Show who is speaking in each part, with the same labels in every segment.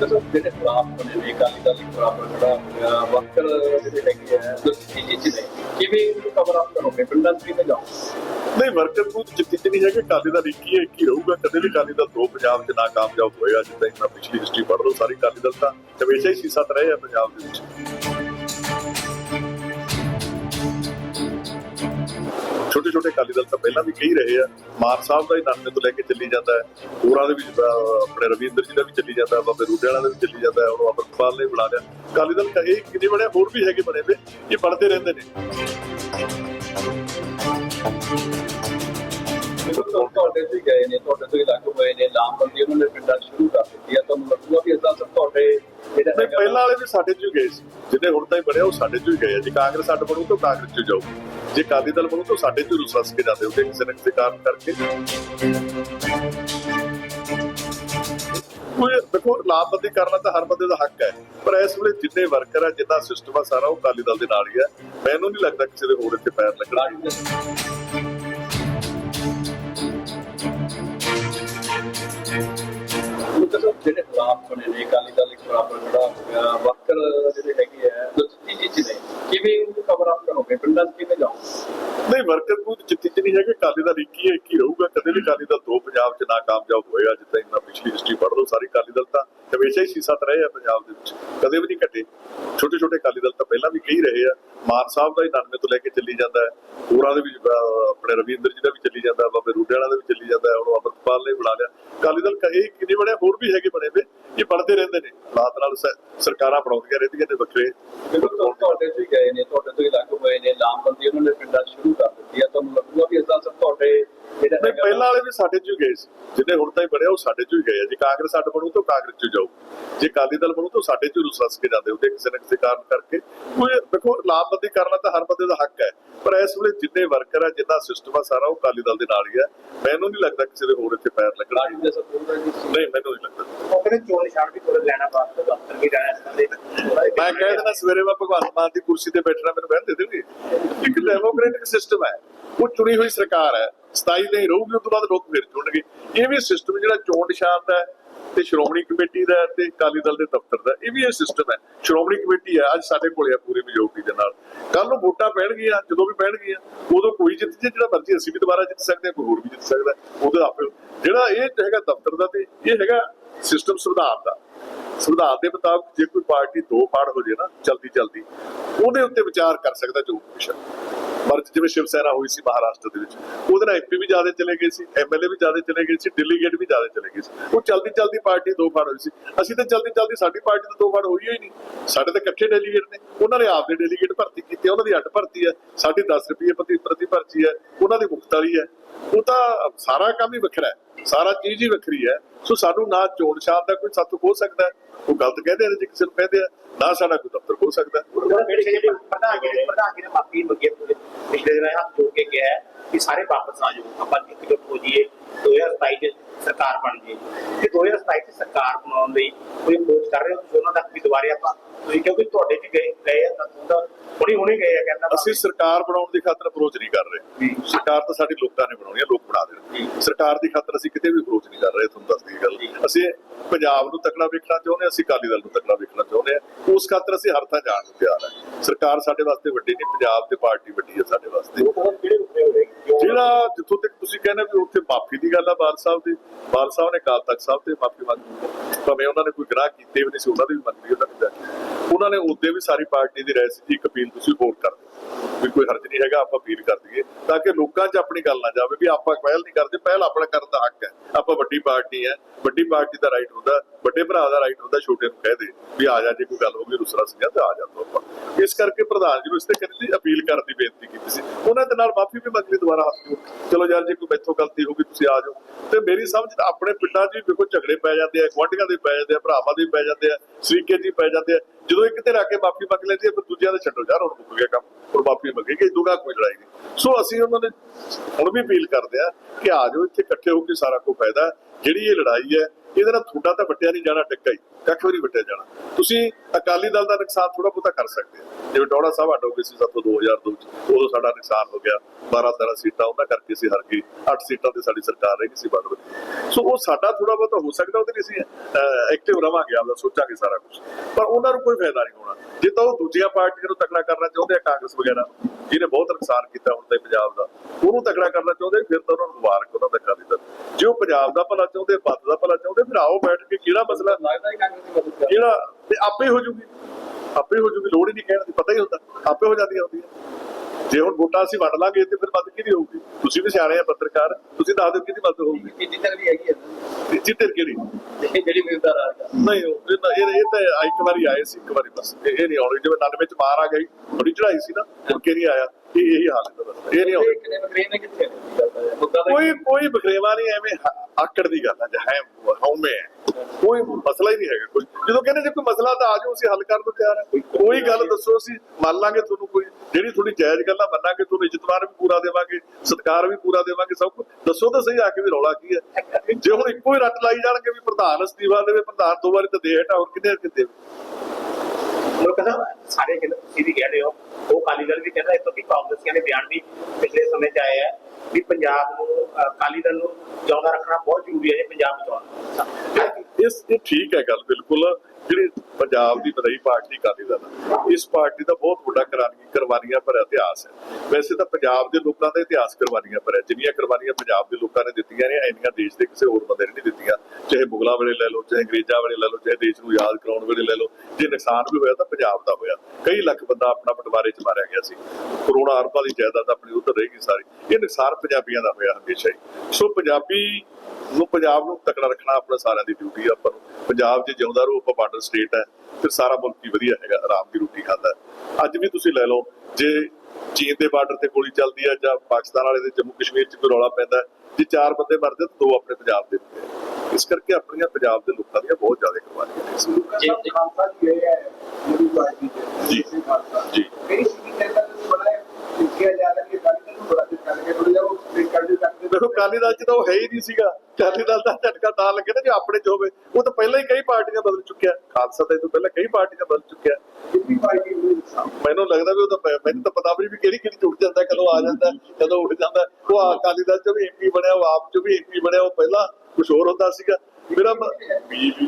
Speaker 1: ਦੱਸੋ ਜਿਹੜੇ ਖਿਲਾਫ ਬਣੇ ਨੇ ਅਕਾਲੀ ਦਲ ਦੇ ਬਰਾਬਰ ਖੜਾ ਹੋਇਆ ਜਿਹੜੇ ਹੈਗੇ ਆ ਤੁਸੀਂ ਕੀ ਚੀਜ਼ ਨੇ ਕਿਵੇਂ ਇਹਨੂੰ ਕਵਰ ਅਪ ਕਰੋਗੇ ਪਿੰਡਾਂ 'ਚ ਕਿਵੇਂ ਜਾਓ
Speaker 2: ਨਹੀਂ ਵਰਕਰ ਨੂੰ ਜਿੱਤੀ ਚ ਨਹੀਂ ਹੈਗੇ ਕਾਲੀ ਦਾ ਇੱਕ ਹੀ ਹੈ, ਇੱਕ ਹੀ ਰਹੂਗਾ। ਕਦੇ ਵੀ ਕਾਲੀ ਦਲ ਦੋ ਪੰਜਾਬ 'ਚ ਨਾ ਕਾਮਯਾਬ ਹੋਏਗਾ ਜਿੱਦਾਂ ਮੈਂ ਪਿਛਲੀ ਹਿਸਟਰੀ ਪੜ੍ਹ ਲਓ ਸਾਰੀ ਅਕਾਲੀ ਦਲ ਤਾਂ ਹਮੇਸ਼ਾ ਹੀ ਸੀਸਾ ਰਹੇ ਆ ਪੰਜਾਬ ਦੇ ਵਿੱਚ। ਛੋਟੇ ਛੋਟੇ ਕਾਲੀ ਦਲ ਤਾਂ ਪਹਿਲਾਂ ਵੀ ਕਹੀ ਰਹੇ ਆ, ਮਾਨ ਸਾਹਿਬ ਦਾ ਹੀ ਨਾਮੇ ਤੋਂ ਲੈ ਕੇ ਚੱਲੀ ਜਾਂਦਾ ਹੈ, ਹੋਰਾਂ ਦੇ ਵਿੱਚ ਆਪਣੇ ਰਵਿੰਦਰ ਜੀ ਦਾ ਵੀ ਚੱਲੀ ਜਾਂਦਾ ਬਾਬੇ ਰੂਡੇ ਵਾਲਾ ਦਾ ਵੀ ਚੱਲੀ ਜਾਂਦਾ ਉਹਨੂੰ ਅਮਰਪਾਲ ਨੇ ਬੁਲਾ ਲਿਆ। ਅਕਾਲੀ ਦਲ ਕਹੇ ਕਿੰਨੇ ਬਣੇ ਹੋਰ ਵੀ ਹੈਗੇ ਬਣੇ ਵੇ, ਇਹ ਪੜਦੇ ਰਹਿੰਦੇ ਨੇ।
Speaker 1: ਤੁਹਾਡੇ ਤੋਂ ਗਏ ਨੇ, ਤੁਹਾਡੇ ਤੋਂ ਹੀ ਹੋਏ ਨੇ, ਲਾਮਬੰਦੀ ਉਹਨਾਂ ਨੇ ਪਿੰਡਾਂ ਸ਼ੁਰੂ ਕਰ ਦਿੱਤੀ ਹੈ, ਤੁਹਾਨੂੰ ਲੱਗੂਗਾ ਵੀ ਇਦਾਂ ਸਭ ਤੁਹਾਡੇ
Speaker 2: ਨਹੀਂ ਪਹਿਲਾਂ ਵਾਲੇ ਵੀ ਸਾਡੇ ਚੋਂ ਹੀ ਗਏ ਸੀ। ਜਿਹਨੇ ਹੁਣ ਤਾਈਂ ਬਣਿਆ ਉਹ ਸਾਡੇ ਚੋਂ ਹੀ ਗਏ ਆ। ਜੇ ਕਾਂਗਰਸ ਸਾਡੇ ਬਣੂ ਤਾਂ ਕਾਂਗਰਸ ਚੋਂ ਜਾਊ। ਜੇ ਕਾਲੀ ਦਲ ਬਣੂ ਤਾਂ ਸਾਡੇ ਚੋਂ ਰੁੱਸ ਕੇ ਜਾਂਦੇ ਉਹਦੇ ਕਿਸੇ ਨਾ ਕਿਸੇ ਕਾਰਨ ਕਰਕੇ। ਕੋਈ ਦੇਖੋ ਲਾਭਬੰਦੀ ਕਰਨਾ ਤਾਂ ਹਰ ਬੰਦੇ ਦਾ ਹੱਕ ਹੈ ਪਰ ਇਸ ਵੇਲੇ ਜਿੰਨੇ ਵਰਕਰ ਆ ਜਿੰਨਾ ਸਿਸਟਮ ਆ ਸਾਰਾ ਉਹ ਕਾਲੀ ਦਲ ਦੇ ਨਾਲ ਹੀ ਹੈ ਮੈਨੂੰ ਨਹੀਂ ਲੱਗਦਾ ਕਿਸੇ ਦੇ ਹੋਰ ਇੱਥੇ ਪੈਰ ਲੱਗਣਾ।
Speaker 1: ਹੁਣ ਦੱਸੋ ਜਿਹੜੇ ਖਿਲਾਫ ਬਣੇ ਨੇ, ਅਕਾਲੀ ਦਲ ਦੇ ਬਰਾਬਰ ਖੜਾ ਹੋਇਆ ਵਰਕਰ ਜਿਹੜੇ ਹੈਗੇ ਆ ਤੁਸੀਂ ਕੀ ਨੇ, ਕਿਵੇਂ ਇਹਨੂੰ ਕਵਰ ਅਪ ਕਰੋਗੇ? ਪਿੰਡਾਂ ਕਿਵੇਂ ਜਾਓ
Speaker 2: ਨਹੀਂ, ਵਰਕਰ ਨੂੰ ਜਿੱਤੀ ਚ ਨਹੀਂ ਹੈਗੇ ਕਾਲੀ ਦਾ ਇੱਕ ਹੀ ਇੱਕ ਹੀ ਰਹੂਗਾ। ਕਦੇ ਵੀ ਕਾਲੀ ਦਲ ਦੋ ਪੰਜਾਬ 'ਚ ਨਾ ਕਾਮਯਾਬ ਹੋਏਗਾ ਜਿੱਦਾਂ ਹੀ ਪਿਛਲੀ ਹਿਸਟਰੀ ਪੜ੍ਹ ਲਓ, ਸਾਰੀ ਕਾਲੀ ਦਲ ਤਾਂ ਹਮੇਸ਼ਾ ਹੀ ਸੀਸਾ ਰਹੇ ਆ ਪੰਜਾਬ ਦੇ ਵਿੱਚ। ਕਦੇ ਵੀ ਨਹੀਂ ਘਟੇ। ਛੋਟੇ ਛੋਟੇ ਅਕਾਲੀ ਦਲ ਤਾਂ ਪਹਿਲਾਂ ਵੀ ਕਹੀ ਰਹੇ ਆ। ਮਾਨ ਸਾਹਿਬ ਦਾ ਹੀ ਨਾਮੇ ਤੋਂ ਲੈ ਕੇ ਚੱਲੀ ਜਾਂਦਾ ਹੈ। ਹੋਰਾਂ ਦੇ ਵਿੱਚ ਆਪਣੇ ਰਵਿੰਦਰ ਜੀ ਦਾ ਵੀ ਚੱਲੀ ਜਾਂਦਾ ਬਾਬੇ ਰੂਡੇ ਵਾਲਾ ਦਾ ਵੀ ਚੱਲੀ ਜਾਂਦਾ ਹੈ ਉਹਨੂੰ ਅਮਰਪਾਲ ਨੇ ਲਿਆ। ਅਕਾਲੀ ਦਲ ਕਹੇ ਕਿੰਨੇ ਬਣੇ ਹੋਰ ਵੀ ਹੈਗੇ ਬਣੇ ਵੇ। ਇਹ ਪੜਦੇ ਰਹਿੰਦੇ ਨੇ। ਹਾਲਾਤ ਨਾਲ ਸਰਕਾਰਾਂ ਬਣਾਉਂਦੀਆਂ ਰਹਿੰਦੀਆਂ ਨੇ ਵੱਖਰੇ।
Speaker 1: ਤੁਹਾਡੇ ਤੋਂ ਹੀ ਗਏ ਨੇ ਤੁਹਾਡੇ ਤੋਂ ਹੀ ਲੱਗ ਹੋਏ ਨੇ ਲਾਮਬੰਦੀ ਉਹਨਾਂ ਨੇ ਪਿੰਡਾਂ 'ਚ ਸ਼ੁਰੂ ਕਰ ਦਿੱਤੀ ਹੈ ਤੁਹਾਨੂੰ ਲੱਗੂਗਾ ਵੀ ਇਦਾਂ ਸਭ ਤੁਹਾਡੇ ਜਿਹੜਾ
Speaker 2: ਪਹਿਲਾਂ ਵਾਲੇ ਵੀ ਸਾਡੇ ਚੋਂ ਗਏ ਸੀ। ਜਿਹਨੇ ਹੁਣ ਤਾਈਂ ਬਣਿਆ ਉਹ ਸਾਡੇ ਚੋਂ ਹੀ ਗਏ ਆ। ਜੇ ਕਾਂਗਰਸ ਸਾਡੇ ਬਣੂ ਤਾਂ ਕਾਂਗਰਸ ਚੋਂ ਜਾਊ। ਜੇ ਕਾਲੀ ਦਲ ਬਣੂ ਤਾਂ ਸਾਡੇ ਚੋਂ ਰੁੱਸ ਕੇ ਜਾਂਦੇ ਉਹਦੇ ਕਿਸੇ ਨਾ ਕਿਸੇ ਕਾਰਨ ਕਰਕੇ। ਕੋਈ ਦੇਖੋ ਲਾਭਬੰਦੀ ਕਰਨਾ ਤਾਂ ਹਰ ਬੰਦੇ ਦਾ ਹੱਕ ਹੈ। ਪਰ ਇਸ ਵੇਲੇ ਜਿੰਨੇ ਵਰਕਰ ਆ ਜਿੰਨਾ ਸਿਸਟਮ ਆ ਸਾਰਾ ਉਹ ਕਾਲੀ ਦਲ ਦੇ ਨਾਲ ਹੀ ਹੈ ਮੈਨੂੰ ਨਹੀਂ ਲੱਗਦਾ ਕਿਸੇ ਦੇ ਹੋਰ ਇੱਥੇ ਪੈਰ ਲੱਗਣਾ। ਨਹੀਂ ਮੈਨੂੰ ਨਹੀਂ ਲੱਗਦਾ।
Speaker 3: ਉਹ ਕਹਿੰਦੇ ਚੋਣ ਨਿਸ਼ਾਨ ਵੀ ਕੋਲ ਲੈਣਾ ਬਾਅਦ ਦਫ਼ਤਰ ਵੀ ਜਾਣਾ ਇਸ ਤਰ੍ਹਾਂ ਦੇ।
Speaker 2: ਮੈਂ ਕਹਿ ਦੇਣਾ ਸਵੇਰੇ ਮੈਂ ਭਗਵੰਤ ਮਾਨ ਦੀ ਕੁਰਸੀ ਤੇ ਬੈਠਣਾ, ਮੈਨੂੰ ਬਹਿਣ ਦੇ ਦੇਣਗੇ ਇੱਕ ਡੈਮੋਕ੍ਰੈਟਿਕ ਸਿਸਟਮ ਹੈ। ਉਹ ਚੁਣੀ ਹੋਈ ਸਰਕਾਰ ਹੈ 27 ਨਹੀਂ ਰਹੂਗੀ, ਉਸ ਤੋਂ ਬਾਅਦ ਲੋਕ ਫਿਰ ਚੁਣਨਗੇ ਇਹ ਵੀ ਸਿਸਟਮ ਜਿਹੜਾ ਚੋਣ ਨਿਸ਼ਾਨ ਦਾ ਹੈ ਤੇ ਸ਼੍ਰੋਮਣੀ ਕਮੇਟੀ ਦਾ ਤੇ ਅਕਾਲੀ ਦਲ ਦੇ ਦਫ਼ਤਰ ਦਾ, ਇਹ ਵੀ ਇਹ ਸਿਸਟਮ ਹੈ। ਸ਼੍ਰੋਮਣੀ ਕਮੇਟੀ ਹੈ, ਅੱਜ ਸਾਡੇ ਕੋਲੇ ਆ ਪੂਰੀ ਮਜੋਰਟੀ ਦੇ ਨਾਲ। ਕੱਲ ਨੂੰ ਵੋਟਾਂ ਪੈਣਗੀਆਂ, ਜਦੋਂ ਵੀ ਪੈਣਗੀਆਂ, ਉਦੋਂ ਕੋਈ ਜਿੱਤ ਜੇ, ਜਿਹੜਾ ਮਰਜ਼ੀ ਅਸੀਂ ਵੀ ਦੁਬਾਰਾ ਜਿੱਤ ਸਕਦੇ ਹਾਂ, ਕੋਈ ਹੋਰ ਵੀ ਜਿੱਤ ਸਕਦਾ ਹੈ। ਉਹਦੇ ਆਪੇ ਜਿਹੜਾ ਇਹ ਹੈਗਾ ਦਫ਼ਤਰ ਦਾ ਤੇ ਇਹ ਹੈਗਾ ਸਿਸਟਮ ਸੰਵਿਧਾਨ ਦਾ। ਸੰਵਿਧਾਨ ਦੇ ਮੁਤਾਬਕ ਜੇ ਕੋਈ ਪਾਰਟੀ ਦੋ ਫਾੜ ਹੋ ਜੇ ਨਾ ਜਲਦੀ ਜਲਦੀ ਉਹਦੇ ਉੱਤੇ ਵਿਚਾਰ ਕਰ ਸਕਦਾ ਚੋਣ ਕਮਿਸ਼ਨ ਪਰ ਜਿਵੇਂ ਸ਼ਿਵ ਸੈਨਾ ਹੋਈ ਸੀ ਮਹਾਰਾਸ਼ਟਰ ਦੇ ਵਿੱਚ, ਉਹਦੇ ਨਾਲ ਐਮਪੀ ਵੀ ਜ਼ਿਆਦਾ ਚਲੇ ਗਏ ਸੀ ਐਮਐਲਏ ਵੀ ਜ਼ਿਆਦਾ ਚਲੇ ਗਏ ਸੀ ਡੈਲੀਗੇਟ ਵੀ ਜ਼ਿਆਦਾ ਚਲੇ ਗਏ ਸੀ। ਉਹ ਚਲਦੀ ਚਲਦੀ ਪਾਰਟੀ ਦੋ ਫਾੜ ਹੋਈ ਸੀ। ਅਸੀਂ ਤਾਂ ਚਲਦੀ ਚਲਦੀ ਸਾਡੀ ਪਾਰਟੀ ਤੋਂ ਦੋ ਫਾੜ ਹੋਈ ਹੋਈ ਨਹੀਂ। ਸਾਡੇ ਤਾਂ ਇਕੱਠੇ ਡੈਲੀਗੇਟ ਨੇ। ਉਹਨਾਂ ਨੇ ਆਪਦੇ ਡੈਲੀਗੇਟ ਭਰਤੀ ਕੀਤੇ, ਉਹਨਾਂ ਦੀ ਅੱਡ ਭਰਤੀ ਹੈ। ਸਾਡੀ 10 ਰੁਪਏ ਪ੍ਰਤੀ ਪ੍ਰਤੀ ਭਰਤੀ ਹੈ। ਉਹਨਾਂ ਦੀ ਮੁਖਤਾਰੀ ਹੈ। ਉਹ ਤਾਂ ਸਾਰਾ ਕੰਮ ਹੀ ਵੱਖਰਾ ਹੈ। ਸਾਰਾ ਚੀਜ਼ ਹੀ ਵੱਖਰੀ ਹੈ। ਸੋ ਸਾਨੂੰ ਨਾ ਚੋਣ ਨਿਸ਼ਾਨ ਦਾ ਕੋਈ ਸੱਤ ਹੋ ਸਕਦਾ। ਉਹ ਗਲਤ ਕਹਿੰਦੇ ਨੇ ਜੇ ਕਿਸੇ ਨੂੰ ਕਹਿੰਦੇ ਆ ਨਾ ਸਾਡਾ ਕੋਈ ਦਫ਼ਤਰ ਹੋ ਸਕਦਾ ਹੈ।
Speaker 3: ਜਿਹੜੇ ਜਿਹੜੇ ਪ੍ਰਧਾਨ ਜੀ ਨੇ ਪ੍ਰਧਾਨ ਜੀ ਨੇ ਮਾਫੀ ਮੰਗੀ ਹੈ। ਪੂਰੇ ਪਿਛਲੇ ਦਿਨ ਹੱਥ ਜੋੜ ਕੇ ਕਿਹਾ ਹੈ ਕਿ ਸਾਰੇ ਵਾਪਸ ਆ ਜਾਓ। ਆਪਾਂ ਇਕਜੁੱਟ ਹੋ ਜਾਈਏ 2027 ਚ ਸਰਕਾਰ ਬਣ ਜੇ ਤੇ 2027 ਚ ਸਰਕਾਰ ਬਣਾਉਣ ਲਈ ਕੋਈ ਕੋਚ ਕਰ ਰਹੇ ਹੋ? ਉਹਨਾਂ ਤੱਕ ਵੀ ਦੁਬਾਰੇ ਆਪਾਂ ਤੁਸੀਂ ਕਿਉਂਕਿ ਤੁਹਾਡੇ ਚ ਗਏ ਗਏ ਆ ਤਾਂ ਤਾਂ ਹੁਣੇ ਹੁਣੇ ਗਏ ਆ ਕਹਿੰਦਾ।
Speaker 2: ਅਸੀਂ ਸਰਕਾਰ ਬਣਾਉਣ ਦੀ ਖਾਤਰ ਅਪਰੋਚ ਨਹੀਂ ਕਰ ਰਹੇ। ਸਰਕਾਰ ਤਾਂ ਸਾਡੀ ਲੋਕਾਂ ਨੇ ਬਣਾਉਣੀ ਹੈ ਲੋਕ ਬਣਾ ਦੇਣ। ਸਰਕਾਰ ਦੀ ਖਾਤਰ ਅਸੀਂ ਕਿਤੇ ਵੀ ਅਪਰੋਚ ਨਹੀਂ ਕਰ ਰਹੇ ਤੁਹਾਨੂੰ ਦੱਸਦੀ ਗੱਲ। ਅਸੀਂ ਪੰਜਾਬ ਨੂੰ ਤਕੜਾ ਵੇਖਣਾ ਚਾਹੁੰਦੇ ਅਸੀਂ ਅਕਾਲੀ ਦਲ ਨੂੰ ਤਕੜਾ ਵੇਖਣਾ ਚਾਹੁੰਦੇ ਹਾਂ। ਉਸ ਖਾਤਰ ਅਸੀਂ ਹਰ ਥਾਂ ਜਾਣ ਨੂੰ ਤਿਆਰ ਹਾਂ। ਸਰਕਾਰ ਸਾਡੇ ਵਾਸਤੇ ਵੱਡੀ ਨਹੀਂ ਪੰਜਾਬ ਤੇ ਪਾਰਟੀ ਵੱਡੀ ਹੈ ਸਾਡੇ ਵਾਸਤੇ। ਜਿਹੜਾ ਜਿੱਥੋਂ ਤੱਕ ਤੁਸੀਂ ਕਹਿੰਦੇ ਵੀ ਉੱਥੇ ਮਾਫੀ ਦੀ ਗੱਲ ਆ ਬਾਲ ਸਾਹਿਬ ਦੀ ਬਾਲ ਸਾਹਿਬ ਨੇ ਕਾਲ ਤੱਕ ਸਾਹਿਬ ਤੇ ਮਾਫੀ ਮੰਗੀ ਭਾਵੇਂ ਉਹਨਾਂ ਨੇ ਕੋਈ ਗੁਨਾਹ ਕੀਤੇ ਵੀ ਨਹੀਂ ਸੀ ਉਹਨਾਂ ਦੀ ਵੀ ਮੰਗੀ ਉਹਨਾਂ ਨੇ। ਉਹਨਾਂ ਨੇ ਉਦੋਂ ਵੀ ਸਾਰੀ ਪਾਰਟੀ ਦੀ ਰਾਏ ਸੀ ਇੱਕ ਅਪੀਲ ਤੁਸੀਂ ਹੋਰ ਕਰ ਵੀ ਕੋਈ ਹਰਜ ਨਹੀਂ ਹੈਗਾ, ਆਪਾਂ ਅਪੀਲ ਕਰ ਦਈਏ, ਤਾਂ ਕਿ ਲੋਕਾਂ 'ਚ ਆਪਣੀ ਗੱਲ ਨਾ ਜਾਵੇ ਵੀ ਆਪਾਂ ਪਹਿਲ ਨਹੀਂ ਕਰਦੇ, ਪਹਿਲ ਆਪਣਾ ਕਰਨ ਦਾ ਹੱਕ ਹੈ। ਆਪਾਂ ਵੱਡੀ ਪਾਰਟੀ ਹੈ, ਵੱਡੀ ਪਾਰਟੀ ਦਾ ਰਾਈਟ ਹੁੰਦਾ, ਵੱਡੇ ਭਰਾ ਦਾ ਰਾਈਟ ਹੁੰਦਾ, ਛੋਟੇ ਨੂੰ ਕਹਿ ਦੇ ਵੀ ਆ ਜਾ, ਜੇ ਕੋਈ ਗੱਲ ਹੋ ਗਈ ਰੁਸਰਾ ਸਿੰਘਾਂ ਤੇ ਆ ਜਾ ਤੂੰ ਆਪਾਂ। ਇਸ ਕਰਕੇ ਪ੍ਰਧਾਨ ਜੀ ਨੂੰ ਇਸ ਤੇ ਕਹਿੰਦੇ ਅਪੀਲ ਕਰਨ ਦੀ ਬੇਨਤੀ ਕੀਤੀ ਸੀ। ਉਹਨਾਂ ਦੇ ਨਾਲ ਮਾਫੀ ਵੀ ਮੰਗ ਲਈ ਦੁਬਾਰਾ ਹੱਥ ਚਲੋ ਯਾਰ, ਜੇ ਕੋਈ ਮੈਥੋਂ ਗਲਤੀ ਹੋ ਗਈ, ਤੁਸੀਂ ਆ ਜਾਓ। ਤੇ ਮੇਰੀ ਸਮਝ ਤਾਂ ਆਪਣੇ ਪਿੰਡਾਂ 'ਚ ਵੀ ਦੇਖੋ ਝਗੜੇ ਪੈ ਜਾਂਦੇ ਆ, ਗੁਆਂਢੀਆਂ ਦੇ ਪੈ ਜਾਂਦੇ ਆ, ਭਰਾਵਾਂ ਦੇ ਵੀ ਪੈ ਜਾਂਦੇ ਆ, ਸਰੀਕੇ ਜੀ ਪੈ ਜਾਂਦੇ ਆ। ਜਦੋਂ ਇੱਕ ਤੇ ਰੱਖ ਕੇ ਮਾਫੀ ਮੰਗ ਲੈਂਦੀ ਹੈ, ਫਿਰ ਦੂਜਿਆਂ ਦੇ ਛੱਡੋ, ਯਾਰ ਹੁਣ ਮੁੱਕ ਗਿਆ ਕੰਮ, ਹੁਣ ਮਾਫੀ ਮੰਗੇਗੀ, ਇਦੋਂ ਨਾ ਕੋਈ ਲੜਾਈ ਨਹੀਂ। ਸੋ ਅਸੀਂ ਉਹਨਾਂ ਨੇ ਹੁਣ ਵੀ ਅਪੀਲ ਕਰਦੇ ਆ ਕਿ ਆ ਜਾਓ, ਇੱਥੇ ਇਕੱਠੇ ਹੋ ਕੇ ਸਾਰਾ ਕੁਝ ਫਾਇਦਾ ਜਿਹੜੀ ਇਹ ਲੜਾਈ ਹੈ ਇਹਦੇ ਨਾਲ ਤੁਹਾਡਾ ਤਾਂ ਵੱਟਿਆ ਨਹੀਂ ਜਾਣਾ ਟਿੱਕਾ ਹੀ। ਕੱਖ ਵੀ ਨਹੀਂ ਵੱਟਿਆ ਜਾਣਾ। ਤੁਸੀਂ ਅਕਾਲੀ ਦਲ ਦਾ ਨੁਕਸਾਨ ਥੋੜਾ ਬਹੁਤਾ ਕਰ ਸਕਦੇ ਹੋ। ਜਿਵੇਂ ਟੌੜਾ ਸਾਹਿਬ ਹਟ ਗਏ ਸੀ ਸਾਤੋਂ 2002 ਚ। ਉਦੋਂ ਸਾਡਾ ਨੁਕਸਾਨ ਹੋ ਗਿਆ। 12 13 ਸੀਟਾਂ, ਉਹਨਾਂ ਕਰਕੇ ਅਸੀਂ ਹਾਰ ਗਏ। 8 ਸੀਟਾਂ ਤੇ ਸਾਡੀ ਸਰਕਾਰ ਰਹੀ ਸੀ ਬਣ ਸੋ ਉਹ ਸਾਡਾ ਥੋੜਾ ਬਹੁਤਾ ਹੋ ਸਕਦਾ, ਉਹਦੇ ਲਈ ਅਸੀਂ ਐਕਟਿਵ ਰਵਾਂਗੇ, ਆਪਦਾ ਸੋਚਾਂਗੇ ਸਾਰਾ ਕੁਝ ਪਰ ਉਹਨਾਂ ਨੂੰ ਕੋਈ ਫਾਇਦਾ ਨਹੀਂ ਹੋਣਾ। ਜੇ ਤਾਂ ਉਹ ਦੂਜੀਆਂ ਪਾਰਟੀਆਂ ਨੂੰ ਤਕੜਾ ਕਰਨਾ ਚਾਹੁੰਦੇ ਆ, ਕਾਂਗਰਸ ਵਗੈਰਾ, ਜਿਹਨੇ ਬਹੁਤ ਨੁਕਸਾਨ ਕੀਤਾ ਹੁਣ ਤੇ ਪੰਜਾਬ ਦਾ, ਉਹਨੂੰ ਤਕੜਾ ਕਰਨਾ ਚਾਹੁੰਦੇ ਫਿਰ ਤਾਂ ਉਹਨਾਂ ਨੂੰ ਮੁਬਾਰਕ ਉਹਨਾਂ ਦਾ ਕਰ ਦਿੱਤਾ। ਜੇ ਉਹ ਪੰਜਾਬ ਦਾ ਭਲਾ ਚਾਹੁੰਦੇ ਪੱਤ ਦਾ ਭਲਾ ਚਾਹੁੰਦੇ ਫਿਰ ਆਓ ਬੈਠ ਕੇ ਕਿਹੜਾ ਮਸਲਾ
Speaker 1: ਲੱਗਦਾ ਹੈ ਕਾਂਗਰਸ ਦੀ ਮਦਦ ਕਰ
Speaker 2: ਜਿਹੜਾ ਤੇ ਆਪੇ ਹੋ ਜੂਗੀ। ਆਪੇ ਹੋ ਜੂਗੀ ਲੋੜ ਹੀ ਨਹੀਂ ਕਹਿਣ ਦੀ ਪਤਾ ਹੀ ਹੁੰਦਾ। ਆਪੇ ਹੋ ਜਾਂਦੀਆਂ ਹੁੰਦੀਆਂ ਜੇ ਹੁਣ ਵੋਟਾਂ ਅਸੀਂ ਵੰਡ ਲਾਂਗੇ ਤੇ ਫਿਰ ਮਦਦ ਕਿਹਦੀ ਹੋਊਗੀ? ਤੁਸੀਂ ਵੀ ਸਿਆਣੇ ਆ ਪੱਤਰਕਾਰ ਤੁਸੀਂ ਦੱਸ ਦਿਓ ਕਿਹਦੀ ਮਦਦ ਹੋਊਗੀ।
Speaker 1: ਤਰ ਵੀ ਹੈਗੀ ਹੈ?
Speaker 2: ਧਿਰ ਕਿਹੜੀ?
Speaker 1: ਜਿਹੜੀ ਜਿਹੜੀ ਵਿਰੋਧਤਾ ਰਾਜ ਕਰ
Speaker 2: ਨਹੀਂ ਉਹ ਇਹ ਤਾਂ ਇਹ ਇਹ ਤਾਂ ਇੱਕ ਵਾਰੀ ਆਏ ਸੀ ਇੱਕ ਵਾਰੀ ਬਸ। ਇਹ ਨਹੀਂ ਆਉਣੀ ਜਿਵੇਂ 99 ਚ ਮਾਰ ਆ ਗਈ ਬੜੀ ਚੜਾਈ ਸੀ ਨਾ ਮੁੜ ਕੇ ਨਹੀਂ ਆਇਆ? ਇਹ ਇਹੀ ਹਾਲ ਹੈ ਇਹਦਾ ਬਸ। ਇਹ ਨਹੀਂ ਆਉਣੀ। ਕੋਈ ਕੋਈ ਬਖਰੇਵਾ ਨਹੀਂ ਐਵੇਂ ਆਕੜ ਦੀ ਗੱਲ ਹੈ ਹੈ ਹਉਮੈ ਕੋਈ ਮਸਲਾ ਹੀ ਨਹੀਂ ਹੈਗਾ ਕੋਈ। ਜਦੋਂ ਕਹਿੰਦੇ ਜੇ ਕੋਈ ਮਸਲਾ ਤਾਂ ਆ ਜਾਓ ਅਸੀਂ ਹੱਲ ਕਰਨ ਨੂੰ ਤਿਆਰ ਹਾਂ ਕੋਈ ਗੱਲ ਦੱਸੋ ਅਸੀਂ ਮੰਨ ਲਾਂਗੇ ਤੁਹਾਨੂੰ ਕੋਈ। ਜਿਹੜੀ ਥੋੜੀ ਜਾਇਜ਼ ਗੱਲਾਂ ਮੰਨਾਂਗੇ ਤੁਹਾਨੂੰ ਇੱਜ਼ਤਮਾਨ ਵੀ ਪੂਰਾ ਦੇਵਾਂਗੇ, ਸਤਿਕਾਰ ਵੀ ਪੂਰਾ ਦੇਵਾਂਗੇ, ਸਭ ਕੁਝ ਦੱਸੋ ਤਾਂ ਸਹੀ, ਆ ਕੇ ਵੀ ਰੌਲਾ ਕੀ ਹੈ? ਜੇ ਹੁਣ ਇੱਕੋ ਹੀ ਰੱਟ ਲਾਈ ਜਾਣਗੇ ਵੀ ਪ੍ਰਧਾਨ ਅਸਤੀਫਾ ਦੇਵੇ, ਪ੍ਰਧਾਨ ਦੋ ਵਾਰੀ ਤਾਂ ਦੇ ਹਟਾ, ਹੋਰ ਕਿੰਨੇ ਕਿਤੇ
Speaker 3: ਲੋਕ ਕਹਿੰਦਾ ਸਾਰੇ ਕਹਿੰਦੇ ਤੁਸੀਂ ਵੀ ਕਹਿ ਰਹੇ ਹੋ, ਉਹ ਅਕਾਲੀ ਦਲ ਵੀ ਕਹਿੰਦਾ ਇੱਥੋਂ ਵੀ ਕਾਂਗਰਸੀਆਂ ਨੇ ਬਿਆਨ ਵੀ ਪਿਛਲੇ ਸਮੇਂ 'ਚ ਆਏ ਹੈ ਵੀ ਪੰਜਾਬ ਨੂੰ ਅ, ਅਕਾਲੀ ਦਲ ਨੂੰ ਜਿਉਂਦਾ ਰੱਖਣਾ ਬਹੁਤ ਜ਼ਰੂਰੀ ਹੈ ਪੰਜਾਬ ਬਚਾਉਣਾ
Speaker 2: ਇਸ ਇਹ ਠੀਕ ਹੈ ਗੱਲ ਬਿਲਕੁਲ ਜਿਹੜੀ ਪੰਜਾਬ ਦੀ ਬਦਈ ਪਾਰਟੀ ਅਕਾਲੀ ਦਲ ਇਸ ਪਾਰਟੀ ਦਾ ਬਹੁਤ ਵੱਡਾ ਕੁਰਬਾਨੀ ਭਰਿਆ ਇਤਿਹਾਸ ਹੈ। ਵੈਸੇ ਤਾਂ ਪੰਜਾਬ ਦੇ ਲੋਕਾਂ ਦਾ ਇਤਿਹਾਸ ਕੁਰਬਾਨੀਆਂ ਭਰਿਆ ਜਿੰਨੀਆਂ ਕੁਰਬਾਨੀਆਂ ਪੰਜਾਬ ਦੇ ਲੋਕਾਂ ਨੇ ਦਿੱਤੀਆਂ ਨੇ ਇੰਨੀਆਂ ਦੇਸ਼ ਦੇ ਕਿਸੇ ਹੋਰ ਬੰਦੇ ਨੇ ਨਹੀਂ ਦਿੱਤੀਆਂ। ਚਾਹੇ ਮੁਗਲਾਂ ਵੇਲੇ ਲੈ ਲਓ ਚਾਹੇ ਅੰਗਰੇਜ਼ਾਂ ਵੇਲੇ ਲੈ ਲਓ ਚਾਹੇ ਦੇਸ਼ ਨੂੰ ਯਾਦ ਕਰਾਉਣ ਵੇਲੇ ਲੈ ਲਓ ਜੇ ਨੁਕਸਾਨ ਵੀ ਹੋਇਆ ਤਾਂ ਪੰਜਾਬ ਦਾ ਹੋਇਆ। ਕਈ ਲੱਖ ਬੰਦਾ ਆਪਣਾ ਪਟਵਾਰੇ 'ਚ ਮਾਰਿਆ ਗਿਆ ਸੀ। ਕਰੋੜਾਂ ਅਰਬਾਂ ਦੀ ਜਾਇਦਾਦ ਆਪਣੀ ਉੱਧਰ ਰਹੇਗੀ ਸਾਰੀ। ਇਹ ਨੁਕਸਾਨ ਪੰਜਾਬੀਆਂ ਦਾ ਹੋਇਆ ਹਮੇਸ਼ਾ ਹੀ ਸੋ ਪੰਜਾਬੀ ਨੂੰ ਪੰਜਾਬ ਨੂੰ ਤਕੜਾ ਰੱਖਣਾ ਆਪਣਾ ਸਾਰਿਆਂ ਦੀ ਡਿਊਟੀ ਆ ਆਪਾਂ ਨੂੰ ਪੰਜਾਬ 'ਚ ਜਿਉਂਦਾ ਰਹੋ ਆਪਾਂ ਬਾਰਡਰ ਸਟੇਟ ਹੈ ਫਿਰ ਸਾਰਾ ਮੁਲਕ ਹੀ ਵਧੀਆ ਹੈਗਾ ਆਰਾਮ ਦੀ ਰੋਟੀ ਖਾਂਦਾ। ਅੱਜ ਵੀ ਤੁਸੀਂ ਲੈ ਲਓ ਜੇ ਚੀਨ ਦੇ ਬਾਰਡਰ ਤੇ ਗੋਲੀ ਚੱਲਦੀ ਹੈ ਜਾਂ ਪਾਕਿਸਤਾਨ ਵਾਲੇ ਦੇ ਜੰਮੂ ਕਸ਼ਮੀਰ 'ਚ ਕੋਈ ਰੌਲਾ ਪੈਂਦਾ ਜੇ ਚਾਰ ਬੰਦੇ ਮਰਦੇ ਦੋ ਆਪਣੇ ਪੰਜਾਬ ਦੇ ਹੁੰਦੇ ਆ। ਇਸ ਕਰਕੇ ਆਪਣੀਆਂ ਪੰਜਾਬ ਦੇ ਲੋਕਾਂ ਦੀਆਂ ਬਹੁਤ ਜ਼ਿਆਦਾ ਕੁਰਬਾਨੀਆਂ ਨੇ।
Speaker 1: ਜੀ ਜੀ
Speaker 4: ਜੀ ਇਹ ਹੈ ਮੇਰੀ ਪਾਰਟੀ ਦੇ
Speaker 2: ਜੀ।
Speaker 4: ਇਸੇ ਖਾਲਸਾ
Speaker 2: ਜੀ
Speaker 4: ਮੇਰੀ ਸਿੱਧੀ ਕਹਿੰਦਾ ਤੁਸੀਂ ਬੜਾ ਲਿਖਿਆ ਜਾ ਰਿਹਾ ਕਿ ਗੱਲ ਨੂੰ ਬੜਾ ਜਿਹਾ ਕਰਕੇ ਥੋੜਾ ਜਿਹਾ ਉਹ ਸਪੀਕ ਕਰ ਦੇ ਸਕਦੇ
Speaker 2: ਦਲ 'ਚ ਹੈ ਹੀ ਨਹੀਂ ਸੀਗਾ। ਕਾਲੀ ਦਲ ਦਾ ਝਟਕਾ ਤਾਂ ਲੱਗੇ ਨਾ, ਜੇ ਆਪਣੇ 'ਚ ਹੋਵੇ, ਉਹ ਤਾਂ ਪਹਿਲਾਂ ਹੀ ਕਈ ਪਾਰਟੀਆਂ ਬਦਲ ਚੁੱਕਿਆ। ਖਾਲਸਾ ਤਾਂ ਇਹ ਤੋਂ ਪਹਿਲਾਂ ਕਈ ਪਾਰਟੀਆਂ ਬਦਲ ਚੁੱਕਿਆ।
Speaker 4: ਕਿੰਨੀ ਪਾਰਟੀ
Speaker 2: ਮੈਨੂੰ ਲੱਗਦਾ ਵੀ ਉਹ ਤਾਂ ਮੈਨੂੰ ਤਾਂ ਪਤਾ ਵੀ ਕਿਹੜੀ ਕਿਹੜੀ ਟੁੱਟ ਜਾਂਦਾ, ਕਦੋਂ ਆ ਜਾਂਦਾ, ਕਦੋਂ ਉੱਠ ਜਾਂਦਾ। ਉਹ ਅਕਾਲੀ ਦਲ ਚੋਂ ਵੀ ਐਮਪੀ ਬਣਿਆ, ਉਹ ਆਪ ਚੋਂ ਵੀ ਐਮਪੀ ਬਣਿਆ, ਉਹ ਪਹਿਲਾਂ ਕੁਝ ਹੋਰ ਹੁੰਦਾ ਸੀਗਾ। ਮੇਰਾ ਮ-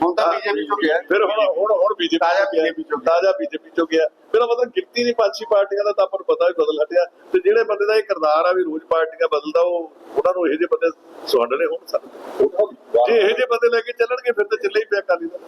Speaker 4: ਹੁਣ ਤਾਂ BJP ਚੋਂ ਗਿਆ।
Speaker 2: ਫਿਰ ਹੁਣ ਹੁਣ ਹੁਣ ਬੀਜੇਪੀ
Speaker 4: ਤਾਜ਼ਾ BJP ਚੋਂ।
Speaker 2: ਤਾਜ਼ਾ ਬੀਜੇਪੀ ਚੋਂ ਗਿਆ। ਮੇਰਾ ਮਤਲਬ ਗਿਣਤੀ ਨਹੀਂ ਪੰਜ ਛੇ ਪਾਰਟੀਆਂ ਦਾ ਤਾਂ ਆਪਾਂ ਨੂੰ ਪਤਾ ਵੀ ਬਦਲ ਹਟਿਆ। ਤੇ ਜਿਹੜੇ ਬੰਦੇ ਦਾ ਇਹ ਕਿਰਦਾਰ ਆ ਵੀ ਰੋਜ਼ ਪਾਰਟੀਆਂ ਬਦਲਦਾ ਉਹ ਉਹਨਾਂ ਨੂੰ ਇਹੋ ਜਿਹੇ ਬੰਦੇ ਸੁਣਨੇ ਹੋਣ ਸਕਦੇ ਜੇ ਇਹੋ ਜਿਹੇ ਬੰਦੇ ਲੈ ਕੇ ਚੱਲਣਗੇ ਫਿਰ ਤਾਂ ਚੱਲੇ ਹੀ ਪਿਆ ਅਕਾਲੀ ਦਲ।